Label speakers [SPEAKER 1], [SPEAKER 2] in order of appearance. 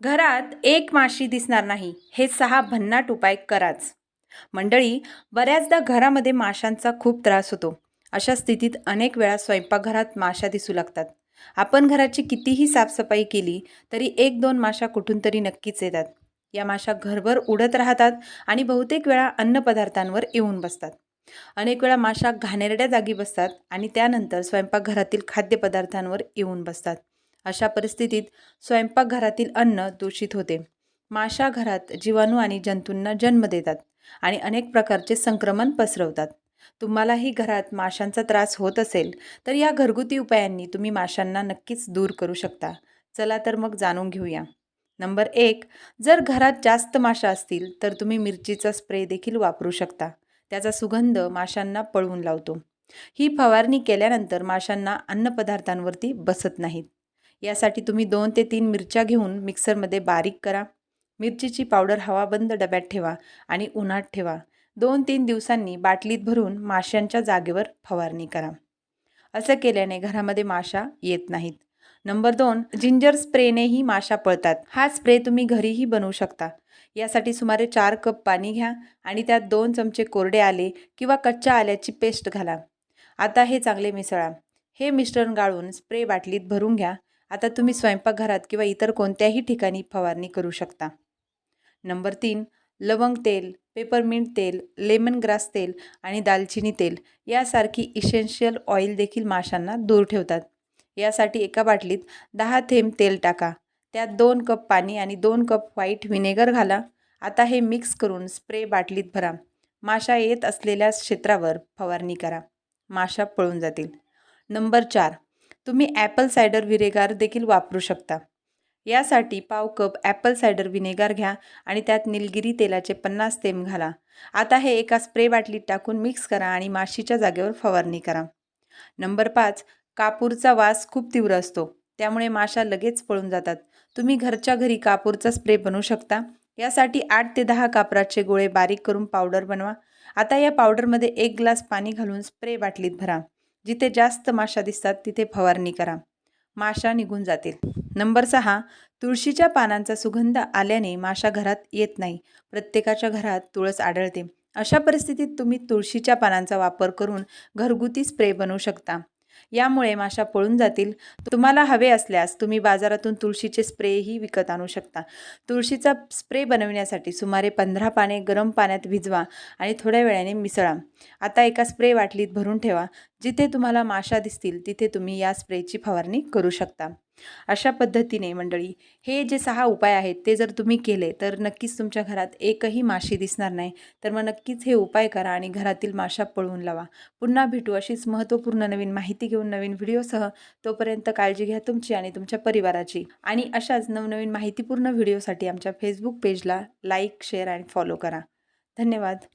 [SPEAKER 1] घरात एक माशी दिसणार नाही हे सहा भन्नाट उपाय कराच. मंडळी बऱ्याचदा घरामध्ये माशांचा खूप त्रास होतो. अशा स्थितीत अनेक वेळा स्वयंपाकघरात माशा दिसू लागतात. आपण घराची कितीही साफसफाई केली तरी एक दोन माशा कुठून तरी नक्कीच येतात. या माशा घरभर उडत राहतात आणि बहुतेक वेळा अन्नपदार्थांवर येऊन बसतात. अनेक वेळा माशा घाणेरड्या जागी बसतात आणि त्यानंतर स्वयंपाकघरातील खाद्यपदार्थांवर येऊन बसतात. अशा परिस्थितीत स्वयंपाकघरातील अन्न दूषित होते. माशा घरात जीवाणू आणि जंतूंना जन्म देतात आणि अनेक प्रकारचे संक्रमण पसरवतात. तुम्हालाही घरात माशांचा त्रास होत असेल तर या घरगुती उपायांनी तुम्ही माशांना नक्कीच दूर करू शकता. चला तर मग जाणून घेऊया. नंबर एक जर घरात जास्त माशा असतील तर तुम्ही मिरचीचा स्प्रे देखील वापरू शकता. त्याचा सुगंध माशांना पळवून लावतो. ही फवारणी केल्यानंतर माशांना अन्नपदार्थांवरती बसत नाहीत. यासाठी तुम्ही दोन ते तीन मिरच्या घेऊन मिक्सरमध्ये बारीक करा. मिरचीची पावडर हवाबंद डब्यात ठेवा आणि उन्हात ठेवा. दोन तीन दिवसांनी बाटलीत भरून माशांच्या जागेवर फवारणी करा. असं केल्याने घरामध्ये माशा येत नाहीत. नंबर दोन जिंजर स्प्रेनेही माशा पळतात. हा स्प्रे तुम्ही घरीही बनवू शकता. यासाठी सुमारे चार कप पाणी घ्या आणि त्यात दोन चमचे कोरडे आले किंवा कच्च्या आल्याची पेस्ट घाला. आता हे चांगले मिसळा. हे मिश्रण गाळून स्प्रे बाटलीत भरून घ्या. आता तुम्ही स्वयंपाकघरात किंवा इतर कोणत्याही ठिकाणी फवारणी करू शकता. नंबर तीन लवंग तेल पेपरमिंट तेल लेमन ग्रास तेल आणि दालचिनी तेल यासारखी इसेन्शियल ऑइल देखील माशांना दूर ठेवतात. यासाठी एका बाटलीत दहा थेंब तेल टाका. त्यात दोन कप पाणी आणि दोन कप व्हाईट व्हिनेगर घाला. आता हे मिक्स करून स्प्रे बाटलीत भरा. माशा येत असलेल्या क्षेत्रावर फवारणी करा. माशा पळून जातील. नंबर चार तुम्ही ॲपल सायडर विनेगार देखील वापरू शकता. यासाठी पाव कप ॲपल सायडर विनेगार घ्या आणि त्यात निलगिरी तेलाचे पन्नास थेंब घाला. आता हे एका स्प्रे बाटलीत टाकून मिक्स करा आणि माशीच्या जागेवर फवारणी करा. नंबर पाच कापूरचा वास खूप तीव्र असतो. त्यामुळे माशा लगेच पळून जातात. तुम्ही घरच्या घरी कापूरचा स्प्रे बनवू शकता. यासाठी आठ ते दहा कापराचे गोळे बारीक करून पावडर बनवा. आता या पावडरमध्ये एक ग्लास पाणी घालून स्प्रे बाटलीत भरा. जिथे जास्त माशा दिसतात तिथे फवारणी करा. माशा निघून जातील. नंबर सहा तुळशीच्या पानांचा सुगंध आल्याने माशा घरात येत नाही. प्रत्येकाच्या घरात तुळस आढळते. अशा परिस्थितीत तुम्ही तुळशीच्या पानांचा वापर करून घरगुती स्प्रे बनवू शकता. यामुळे माशा पळून जातील. तुम्हाला हवे असल्यास तुम्ही बाजारातून तुळशीचे स्प्रेही विकत आणू शकता. तुळशीचा स्प्रे बनवण्यासाठी सुमारे पंधरा पाने गरम पाण्यात भिजवा आणि थोड्या वेळाने मिसळा. आता एका स्प्रे बाटलीत भरून ठेवा. जिथे तुम्हाला माशा दिसतील तिथे तुम्ही या स्प्रेची फवारणी करू शकता. अशा पद्धतीने मंडळी हे जे सहा उपाय आहेत ते जर तुम्ही केले तर नक्कीच तुमच्या घरात एकही माशी दिसणार नाही. तर मग नक्कीच हे उपाय करा आणि घरातील माशा पळवून लावा. पुन्हा भेटू अशीच महत्त्वपूर्ण नवीन माहिती घेऊन नवीन व्हिडिओसह. तोपर्यंत काळजी घ्या तुमची आणि तुमच्या परिवाराची. आणि अशाच नवनवीन माहितीपूर्ण व्हिडिओसाठी आमच्या फेसबुक पेजला लाईक शेअर आणि फॉलो करा. धन्यवाद.